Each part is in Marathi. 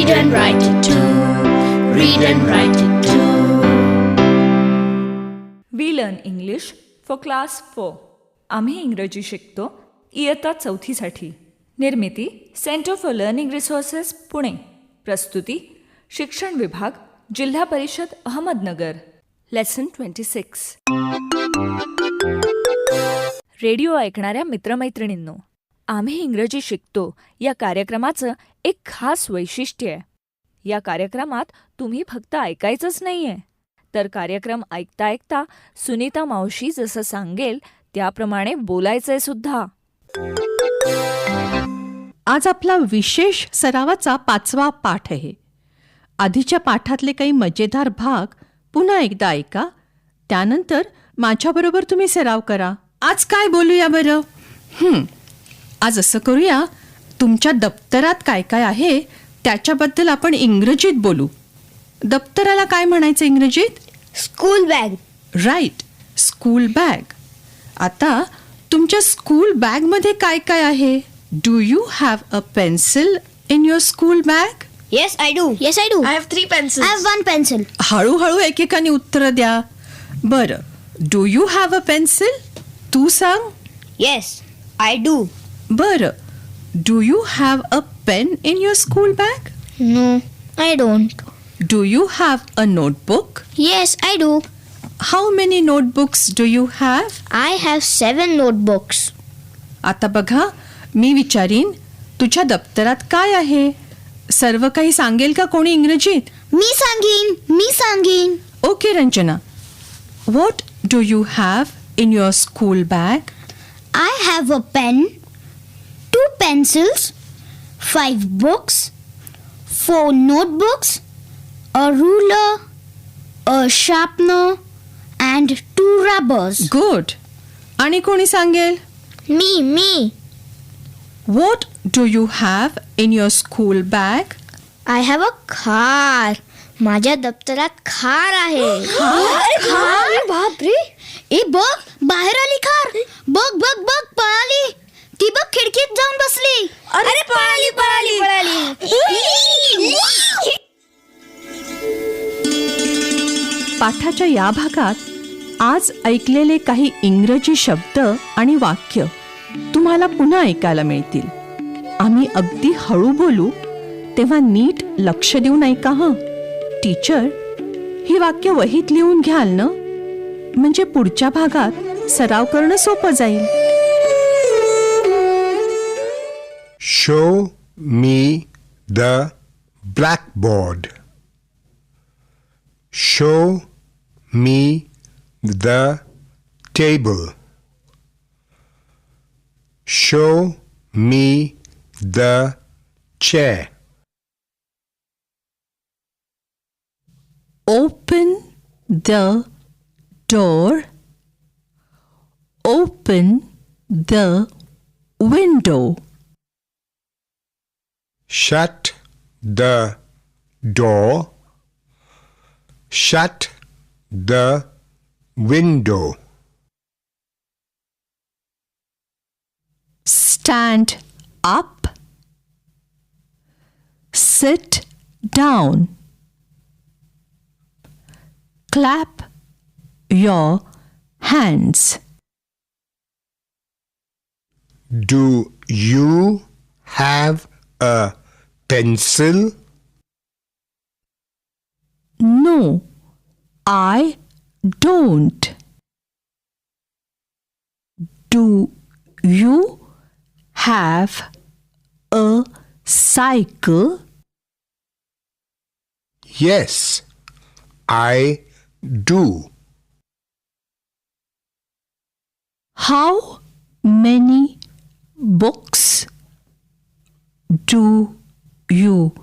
Read and write it too. Read and write it too. We learn English for class four आम्ही इंग्रजी शिकतो. इयत्ता चौथीसाठी. निर्मिती center for learning resources Pune. प्रस्तुती शिक्षण विभाग जिल्हा परिषद Ahmednagar. Lesson twenty six radio ऐकणाऱ्या मित्रमैत्रिणींनो आम्ही इंग्रजी शिकतो. या कार्यक्रमाचं एक खास वैशिष्ट्य आहे. या कार्यक्रमात तुम्ही फक्त ऐकायचंच नाही आहे तर कार्यक्रम ऐकता ऐकता सुनीता मावशी जसं सांगेल त्याप्रमाणे बोलायचंय सुद्धा. आज आपला विशेष सरावाचा पाचवा पाठ आहे. आधीच्या पाठातले काही मजेदार भाग पुन्हा एकदा ऐका. त्यानंतर माझ्याबरोबर तुम्ही सराव करा. आज काय बोलूया बरं? आज असं करूया तुमच्या दप्तरात काय काय आहे त्याच्याबद्दल आपण इंग्रजीत बोलू. दप्तराला काय म्हणायचं इंग्रजीत? School bag. Right school bag. आता तुमच्या स्कूल बॅगमध्ये काय काय आहे? Do you have a pencil in your school bag? Yes I do yes I do I have three pencils. I have one pencil हळूहळू एकेकाने उत्तर द्या. बरं do you have a pencil? तू सांग. येस आय डू बरं do you have a pen in your school bag no I don't do you have a notebook yes I do how many notebooks do you have I have seven notebooks आता बघा मी विचारीन तुझ्या दप्तरात काय आहे? सर्व काही सांगेल का कोणी इंग्रजीत? मी सांगीन मी सांगीन. Okay Ranjana. What do you have in your school bag I have a pen two pencils five books four notebooks a ruler a sharpener and two rubbers good आणि कोणी सांगेल मी मी what do you have in your school bag I have a खार माझ्या दप्तरात खार आहे खार बापरे ए बघ बाहेर आली खार बघ बघ बघ पळाली ती बघ खिडकीत जाऊन बसली. अरे पळाली पळाली पळाली. पाठाच्या या भागात आज ऐकलेले काही इंग्रजी शब्द आणि वाक्य तुम्हाला पुन्हा ऐकायला मिळतील. आम्ही अगदी हळू बोलू तेव्हा नीट लक्ष देऊन ऐका हं? टीचर ही वाक्य वहीत लिहून घ्याल ना? म्हणजे पुढच्या भागात सराव करणं सोपं जाईल. Show me the blackboard. Show me the table. Show me the chair. Open the door. Open the window. Shut the door. Shut the window. Stand up. Sit down. Clap your hands. Do you have a pencil? No, I don't. Do you have a cycle? Yes, I do. How many books do you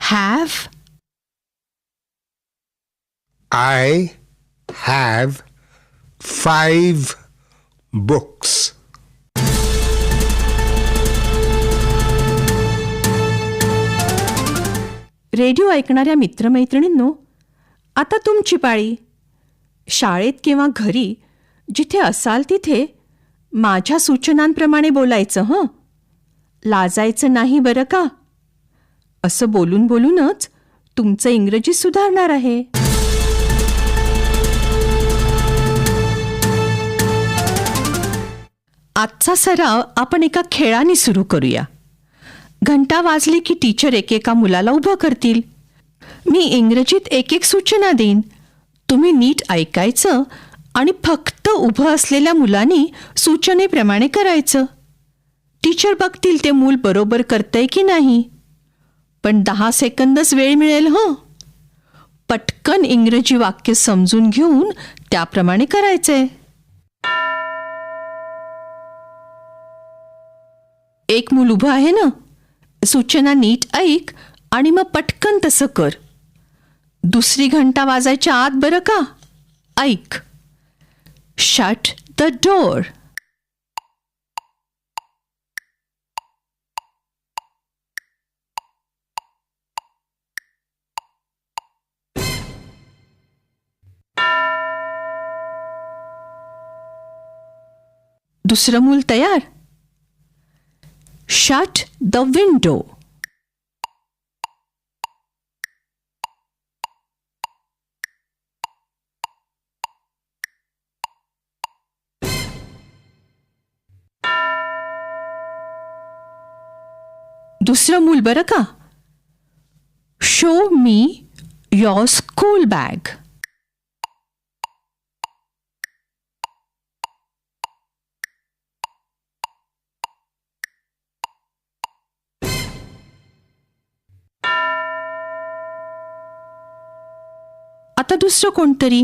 have? I have five books. Radio ऐकणाऱ्या मित्रमैत्रिणींनो आता तुमची पाळी शाळेत किंवा घरी जिथे असाल तिथे माझ्या सूचनांप्रमाणे बोलायचं हं लाजायचं नाही बरं का असं बोलून बोलूनच तुमचं इंग्रजी सुधारणार आहे. आजचा सराव आपण एका खेळाने सुरू करूया. घंटा वाजली की टीचर एकेका मुलाला उभं करतील. मी इंग्रजीत एक एक सूचना देईन. तुम्ही नीट ऐकायचं आणि फक्त उभं असलेल्या मुलांनी सूचनेप्रमाणे करायचं. टीचर बघतील ते मूल बरोबर करतंय की नाही. पण दहा सेकंदच वेळ मिळेल हं? पटकन इंग्रजी वाक्य समजून घेऊन त्याप्रमाणे करायचंय. एक मूल उभं आहे ना? सूचना नीट ऐक आणि मग पटकन तसं कर. दुसरी घंटा वाजायच्या आत बरं का? ऐक. शट द डोर दुसरं मूल तयार। शट द विंडो दुसरं मूल बरं का show me your school bag आता दुसरं कोणतरी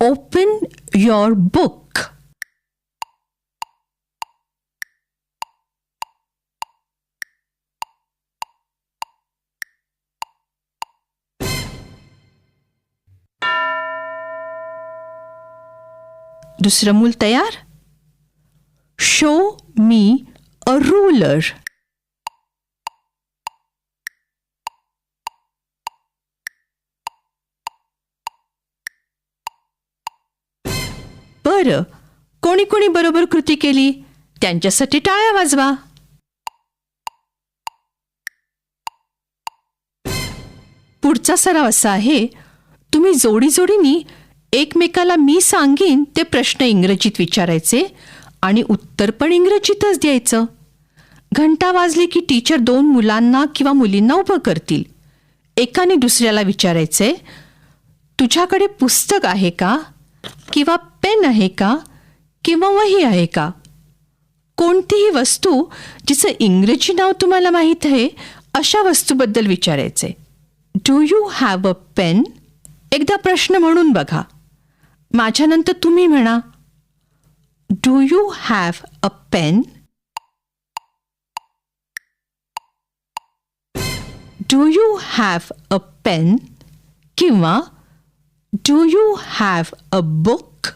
ओपन युअर बुक दुसरं मूल तयार शो मी अ रुलर बरं. कोणी कोणी बरोबर कृती केली? त्यांच्यासाठी टाळ्या वाजवा. पुढचा सराव असा आहे तुम्ही जोडी जोडीनी एकमेकाला मी सांगीन ते प्रश्न इंग्रजीत विचारायचे आणि उत्तर पण इंग्रजीतच द्यायचं. घंटा वाजली की टीचर दोन मुलांना किंवा मुलींना उभं करतील. एकाने दुसऱ्याला विचारायचे तुझ्याकडे पुस्तक आहे का? किंवा पेन आहे का? किंवा वही आहे का? कोणतीही वस्तू जिचं इंग्रजी नाव तुम्हाला माहीत आहे अशा वस्तूबद्दल विचारायचे do you have a pen एकदा प्रश्न म्हणून बघा. माझ्यानंतर तुम्ही म्हणा. Do you have a pen do you have a pen किंवा do you have a book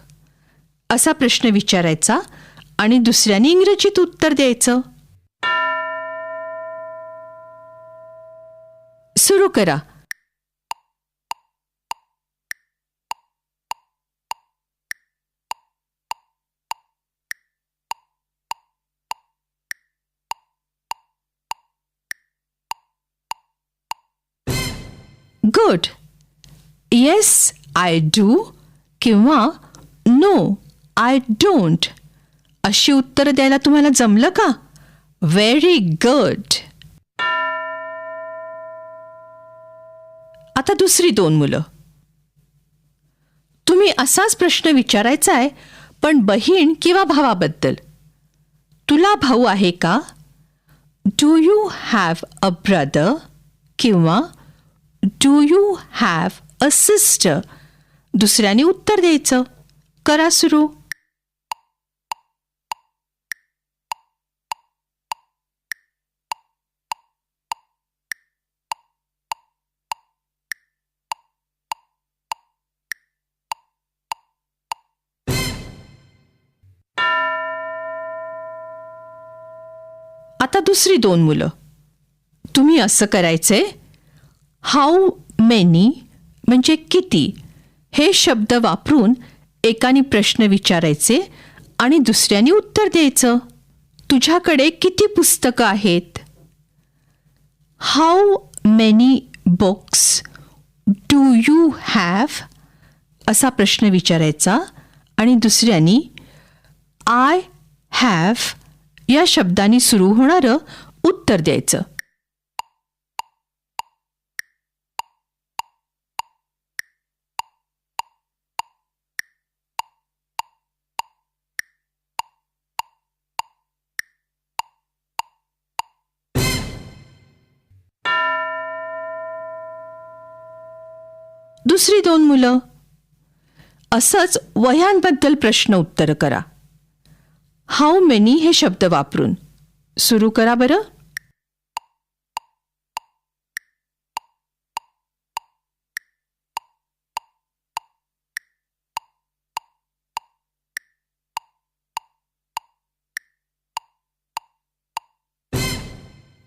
असा प्रश्न विचारायचा आणि दुसऱ्याने इंग्रजीत उत्तर द्यायचं. सुरू करा. गुड येस आय डू किंवा नो आय डोंट अशी उत्तरं द्यायला तुम्हाला जमलं का? व्हेरी गुड आता दुसरी दोन मुलं. तुम्ही असाच प्रश्न विचारायचा आहे पण बहीण किंवा भावाबद्दल. तुला भाऊ आहे का? Do you have a brother किंवा do you have a sister दुसऱ्याने उत्तर द्यायचं. करा सुरू. आता दुसरी दोन मुलं. तुम्ही असं करायचंय. हाऊ मेनी म्हणजे किती? हे शब्द वापरून एकाने प्रश्न विचारायचे आणि दुसऱ्याने उत्तर द्यायचं. तुझ्याकडे किती पुस्तकं आहेत? How many books do you have असा प्रश्न विचारायचा आणि दुसऱ्यानी आय हॅव या शब्दाने सुरू होणारं उत्तर द्यायचं. दुसरी दोन मुलं? असंच वयांबद्दल प्रश्न उत्तर करा. हाऊ मेनी हे शब्द वापरून. सुरू करा बरं.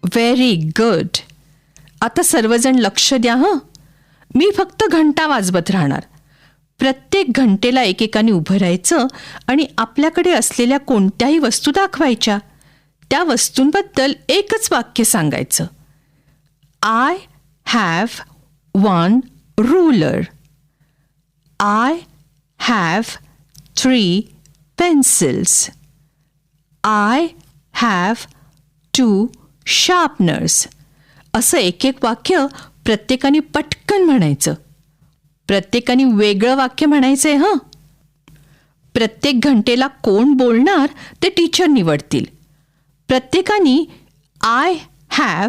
व्हेरी गुड आता सर्वजण लक्ष द्या हं. मी फक्त घंटा वाजवत राहणार. प्रत्येक घंटेला एकेकाने उभं राहायचं आणि आपल्याकडे असलेल्या कोणत्याही वस्तू दाखवायच्या. त्या वस्तूंबद्दल एकच वाक्य सांगायचं. I have one ruler I have three pencils I have two sharpeners असं एक एक वाक्य प्रत्येकाने पटकन म्हणायचं. प्रत्येकाने वेगळं वाक्य म्हणायचं आहे हं? प्रत्येक घंटेला कोण बोलणार ते टीचर निवडतील. प्रत्येकाने आय हॅव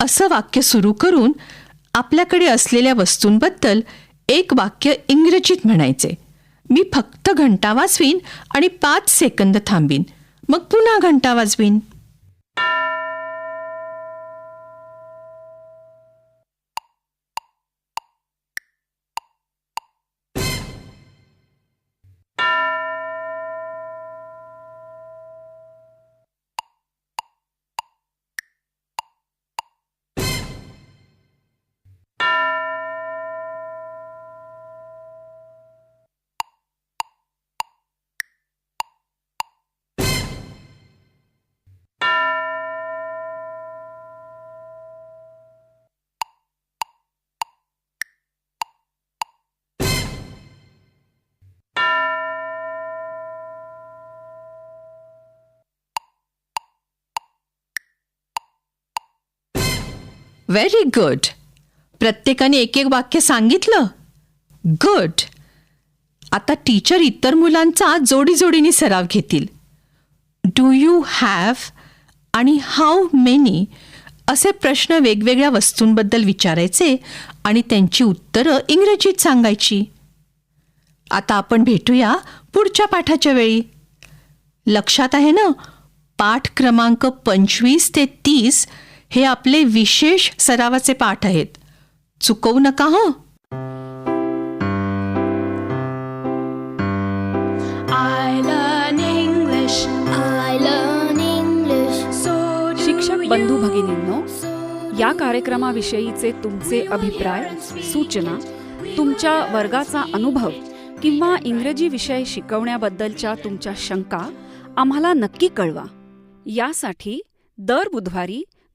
असं वाक्य सुरू करून आपल्याकडे असलेल्या वस्तूंबद्दल एक वाक्य इंग्रजीत म्हणायचे मी फक्त घंटा वाजवीन आणि पाच सेकंद थांबीन. मग पुन्हा घंटा वाजवीन. व्हेरी गुड प्रत्येकाने एक एक वाक्य सांगितलं? गुड आता टीचर इतर मुलांचा जोडी जोडीने सराव घेतील. डू यू हॅव आणि हाऊ मेनी असे प्रश्न वेगवेगळ्या वस्तूंबद्दल विचारायचे आणि त्यांची उत्तरं इंग्रजीत सांगायची? आता आपण भेटूया पुढच्या पाठाच्या वेळी. लक्षात आहे ना? पाठ क्रमांक पंचवीस ते तीस हे आपले विशेष सरावाचे पाठ आहेत. चुकवू नका हं. शिक्षक बंधू. भगिनींनो या कार्यक्रमाविषयीचे तुमचे अभिप्राय सूचना तुमच्या वर्गाचा अनुभव किंवा इंग्रजी विषय शिकवण्याबद्दलच्या तुमच्या शंका आम्हाला नक्की कळवा. यासाठी दर बुधवारी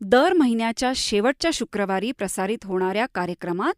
दर महिन्याच्या शेवटच्या शुक्रवारी प्रसारित होणाऱ्या कार्यक्रमात